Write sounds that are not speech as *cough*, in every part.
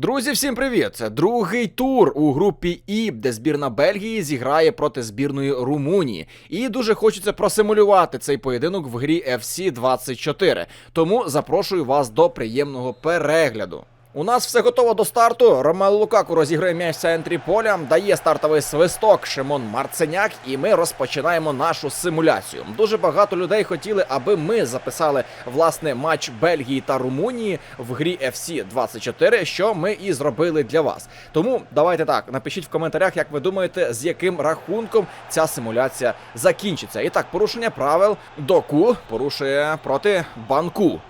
Друзі, всім привіт! Це другий тур у групі І, де збірна Бельгії зіграє проти збірної Румунії. І дуже хочеться просимулювати цей поєдинок в грі FC 24. Тому запрошую вас до приємного перегляду. У нас все готово до старту. Ромело Лукаку розіграє м'яч в центрі поля, дає стартовий свисток Шимон Марценяк, і ми розпочинаємо нашу симуляцію. Дуже багато людей хотіли, аби ми записали власне матч Бельгії та Румунії в грі FC 24, що ми і зробили для вас. Тому давайте так, напишіть в коментарях, як ви думаєте, з яким рахунком ця симуляція закінчиться. І так, порушення правил доку порушує проти банку.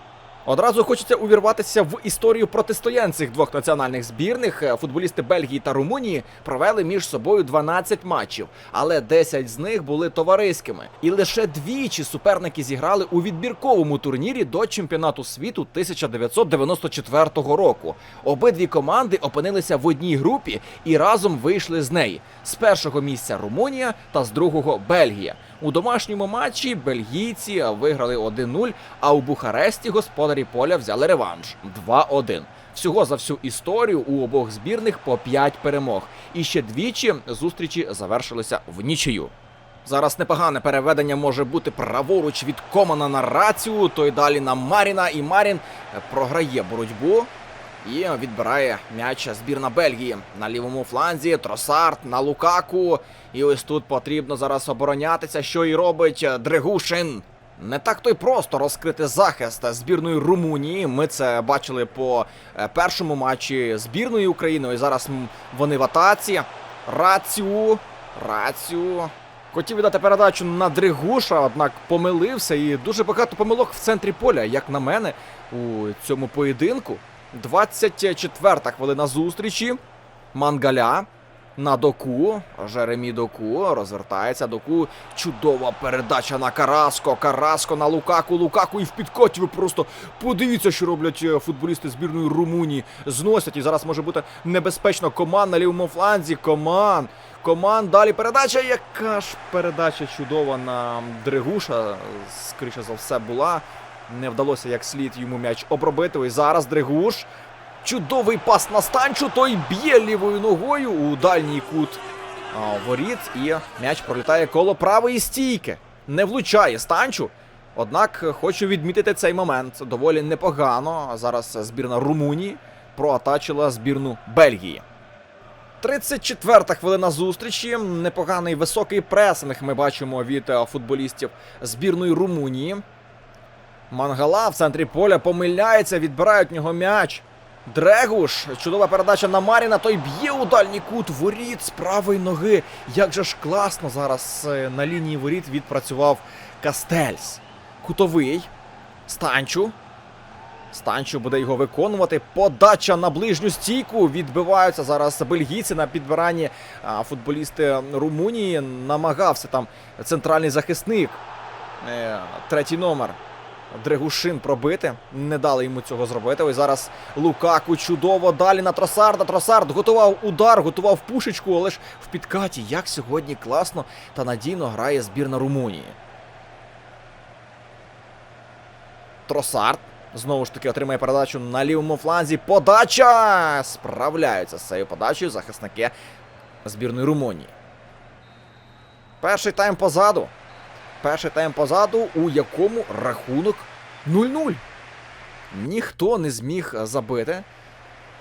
Одразу хочеться увірватися в історію протистоянь цих двох національних збірних. Е, Футболісти Бельгії та Румунії провели між собою 12 матчів, але 10 з них були товариськими. І лише двічі суперники зіграли у відбірковому турнірі до чемпіонату світу 1994 року. Обидві команди опинилися в одній групі і разом вийшли з неї. З першого місця Румунія та з другого Бельгія. У домашньому матчі бельгійці виграли 1-0, а у Бухаресті господарі взяли реванш 2-1. Всього за всю історію у обох збірних по 5 перемог. І ще двічі зустрічі завершилися в нічию. Зараз непогане переведення може бути праворуч від Комана на рацію, то й далі на Маріна. І Марін програє боротьбу і відбирає м'яч збірна Бельгії на лівому фланзі. Тросарт на Лукаку. І ось тут потрібно зараз оборонятися, що і робить Дрегушин. Не так то й просто розкрити захист збірної Румунії. Ми це бачили по е, першому матчі збірної України. І зараз вони в атаці. Рацію. Рацію. Хотів віддати передачу на Дригуша, однак помилився. І дуже багато помилок в центрі поля, як на мене, у цьому поєдинку. 24-та хвилина зустрічі. Мангаля на доку. Жеремі доку розвертається. Доку. Чудова передача на Караско. Караско на Лукаку. Лукаку і в підкоті. Ви просто подивіться, що роблять е, футболісти збірної Румунії. Зносять. І зараз може бути небезпечно. Коман на лівому фланзі. Коман. Коман. Далі передача. Яка ж передача чудова на Дригуша. Скоріше за все була. Не вдалося як слід йому м'яч обробити. І зараз Дригуш. Чудовий пас на станчу, той б'є лівою ногою у дальній кут воріт, і м'яч пролітає коло правої стійки. Не влучає станчу. Однак хочу відмітити цей момент. Доволі непогано. Зараз збірна Румунії проатачила збірну Бельгії. 34-та хвилина зустрічі. Непоганий високий пресинг ми бачимо від футболістів збірної Румунії. Мангала в центрі поля помиляється, відбирають в нього м'яч. Дрегуш, чудова передача на Маріна, той б'є у дальній кут воріт з правої ноги. Як же ж класно зараз е, на лінії воріт відпрацював Кастельс. Кутовий. Станчу. Станчу буде його виконувати. Подача на ближню стійку. Відбиваються зараз бельгійці на підбиранні. Футболісти Румунії намагався там центральний захисник. Е, Третій номер. Дрегушин пробити. Не дали йому цього зробити. Ось зараз Лукаку чудово. Далі на Тросарда. Тросард готував удар, готував пушечку, але ж в підкаті. Як сьогодні класно та надійно грає збірна Румунії. Тросард. Знову ж таки отримає передачу на лівому фланзі. Подача! Справляються з цією подачею захисники збірної Румунії. Перший тайм позаду. Перший тайм позаду, у якому рахунок 0-0. Ніхто не зміг забити.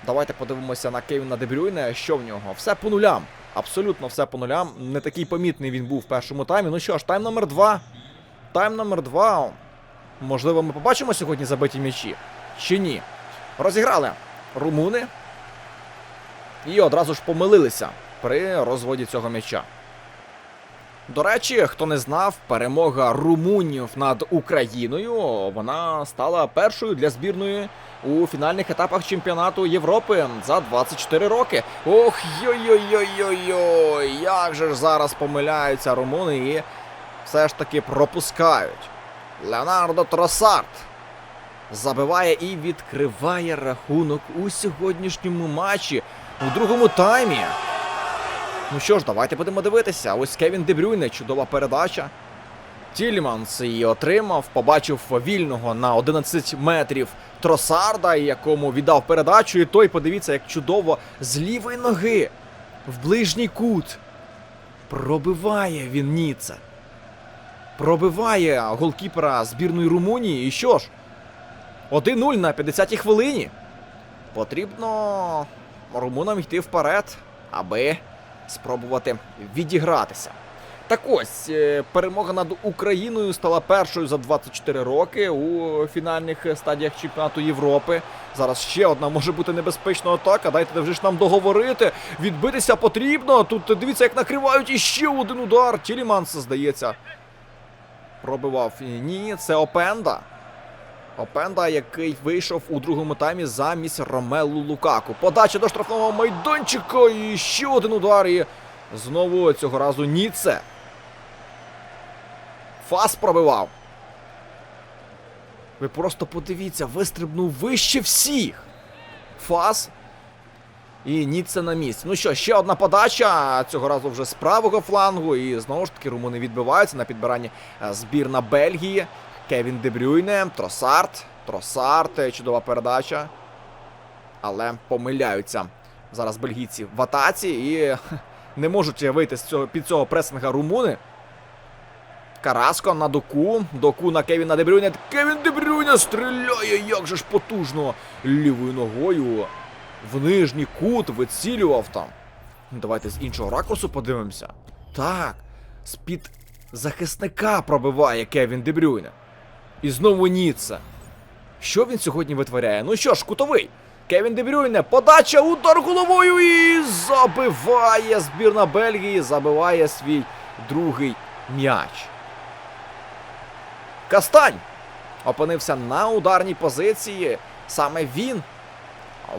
Давайте подивимося на Кевіна Дебрюйне, що в нього. Все по нулям. Абсолютно все по нулям. Не такий помітний він був в першому таймі. Ну що ж, тайм номер 2. Тайм номер 2. Можливо, ми побачимо сьогодні забиті м'ячі? Чи ні? Розіграли румуни. І одразу ж помилилися при розводі цього м'яча. До речі, хто не знав, перемога румунів над Україною вона стала першою для збірної у фінальних етапах чемпіонату Європи за 24 роки. Ох, йой-йой-йой-йой, як же ж зараз помиляються румуни і все ж таки пропускають. Леонардо Тросарт забиває і відкриває рахунок у сьогоднішньому матчі у другому таймі. Ну що ж, давайте будемо дивитися. Ось Кевін Дебрюйне, чудова передача. Тільманс її отримав, побачив вільного на 11 метрів Тросарда, якому віддав передачу, і той, подивіться, як чудово з лівої ноги в ближній кут. Пробиває він Ніце. Пробиває голкіпера збірної Румунії. І що ж? 1-0 на 50-й хвилині. Потрібно румунам йти вперед, аби спробувати відігратися. Так ось, е, перемога над Україною стала першою за 24 роки у фінальних стадіях чемпіонату Європи. Зараз ще одна може бути небезпечна атака. Дайте вже ж нам договорити. Відбитися потрібно. Тут дивіться, як накривають і ще один удар. Тіліманс, здається. Пробивав. Ні, це Опенда. Опенда, який вийшов у другому таймі замість Ромелу Лукаку. Подача до штрафного майданчика. І ще один удар. І знову цього разу Ніце. Фас пробивав. Ви просто подивіться, вистрибнув вище всіх. Фас. І Ніце на місці. Ну що, ще одна подача. Цього разу вже з правого флангу. І знову ж таки румуни відбиваються на підбиранні е, збірна Бельгії. Кевін Дебрюйне, Тросарт. Тросарт, е, чудова передача. Але помиляються зараз бельгійці в атаці і *laughs* не можуть вийти з цього, під цього пресинга румуни. Караско на доку. Доку на Кевіна Дебрюйне. Кевін Дебрюйне стріляє, як же ж потужно. Лівою ногою в нижній кут вицілював там. Давайте з іншого ракурсу подивимося. Так, з-під захисника пробиває Кевін Дебрюйне. І знову Ніцца. Що він сьогодні витворяє? Ну що ж, кутовий. Кевін Дебрюйне, подача, удар головою і забиває збірна Бельгії, забиває свій другий м'яч. Кастань опинився на ударній позиції. Саме він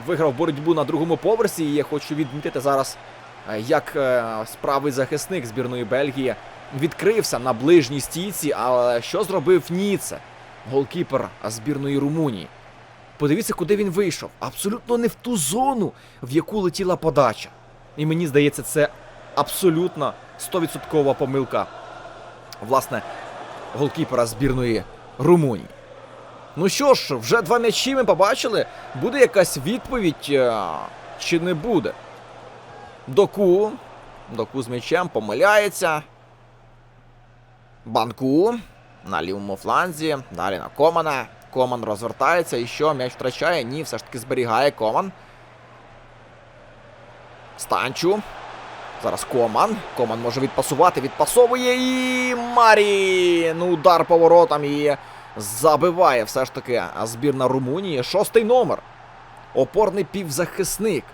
виграв боротьбу на другому поверсі. І я хочу відмітити зараз, е, як е, правий захисник збірної Бельгії відкрився на ближній стійці. Але що зробив Ніце, голкіпер збірної Румунії? Подивіться, куди він вийшов. Абсолютно не в ту зону, в яку летіла подача. І мені здається, це абсолютно 100% помилка. Власне, голкіпера збірної Румунії. Ну що ж, вже два м'ячі ми побачили. Буде якась відповідь е, чи не буде? Доку. Доку з м'ячем помиляється. Банку. На лівому фланзі. Далі на Комана. Коман розвертається. І що? М'яч втрачає? Ні, все ж таки зберігає Коман. Станчу. Зараз Коман. Коман може відпасувати. Відпасовує і Марін. Удар поворотом і забиває все ж таки збірна Румунії. Шостий номер. Опорний півзахисник.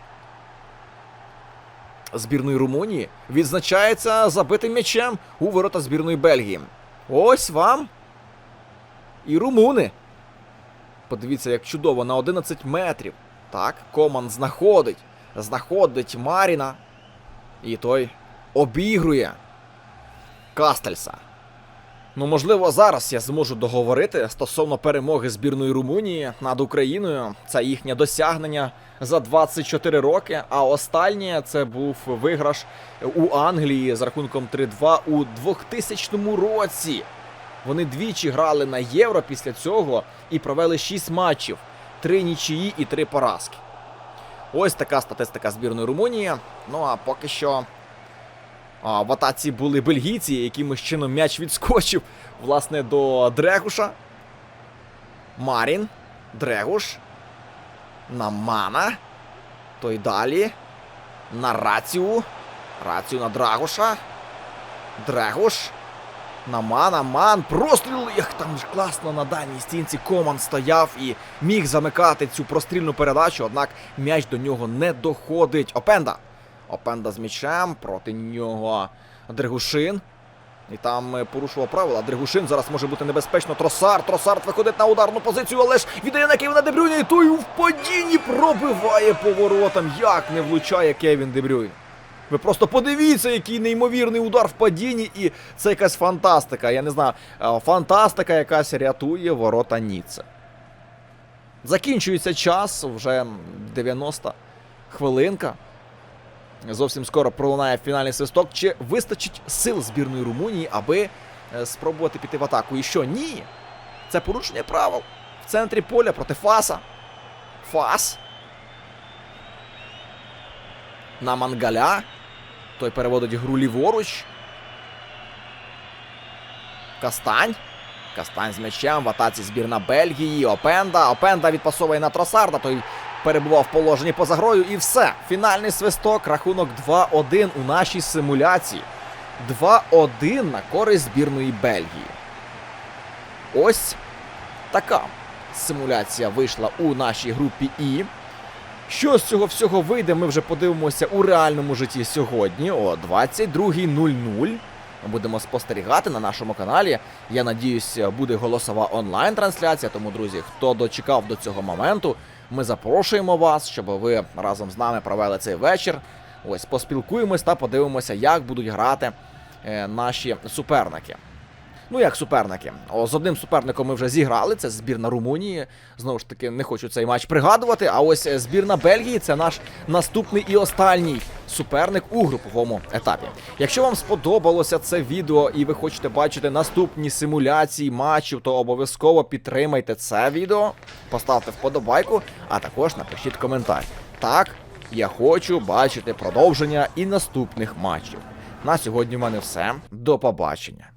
Збірної Румунії відзначається забитим м'ячем у ворота збірної Бельгії. Ось вам. І румуни. Подивіться, як чудово, на 11 метрів. Так, Коман знаходить. Знаходить Маріна. І той обігрує Кастельса. Ну, можливо, зараз я зможу договорити стосовно перемоги збірної Румунії над Україною. Це їхнє досягнення за 24 роки. А останнє це був виграш у Англії з рахунком 3-2 у 2000 році. Вони двічі грали на євро після цього і провели 6 матчів: 3 нічиї і 3 поразки. Ось така статистика збірної Румунії. Ну а поки що а, в атаці були бельгійці, якимось чином м'яч відскочив, власне, до Дрегуша. Марін. Дрегуш. На Мана. Той далі. На Рацію. Рацію на Драгуша. Дрегуш. На Мана, Ман. Простріл. Як там ж класно на дальній стінці Коман стояв і міг замикати цю прострільну передачу, однак м'яч до нього не доходить. Опенда. Опенда з м'ячем, проти нього Дригушин. І там е, порушував правила. Дригушин зараз може бути небезпечно. Тросар. Тросар виходить на ударну позицію, але ж віддає на Кевіна Дебрюйна, і той у впадінні пробиває поворотом. Як не влучає Кевін Дебрюйн. Ви просто подивіться, який неймовірний удар в падінні, і це якась фантастика. Я не знаю, фантастика якась рятує ворота Ніце. Закінчується час, вже 90 хвилинка. Зовсім скоро пролунає фінальний свисток. Чи вистачить сил збірної Румунії, аби е, спробувати піти в атаку. І що? Ні. Це порушення правил. В центрі поля проти Фаса. Фас. На мангаля. Той переводить гру ліворуч. Кастань. Кастань з м'ячем в атаці збірна Бельгії. Опенда. Опенда відпасовує на Тросарда. Той перебував в положенні поза грою. І все. Фінальний свисток. Рахунок 2-1 у нашій симуляції. 2-1 на користь збірної Бельгії. Ось така симуляція вийшла у нашій групі І. Що з цього всього вийде, ми вже подивимося у реальному житті сьогодні о 22.00. Будемо спостерігати на нашому каналі. Я надіюсь, буде голосова онлайн-трансляція. Тому, друзі, хто дочекав до цього моменту, ми запрошуємо вас, щоб ви разом з нами провели цей вечір. Ось поспілкуємось та подивимося, як будуть грати е, наші суперники. Ну, як суперники. О, з одним суперником ми вже зіграли. Це збірна Румунії. Знову ж таки, не хочу цей матч пригадувати. А ось е, збірна Бельгії це наш наступний і останній суперник у груповому етапі. Якщо вам сподобалося це відео і ви хочете бачити наступні симуляції матчів, то обов'язково підтримайте це відео, поставте вподобайку, а також напишіть коментар. Так, я хочу бачити продовження і наступних матчів. На сьогодні в мене все. До побачення.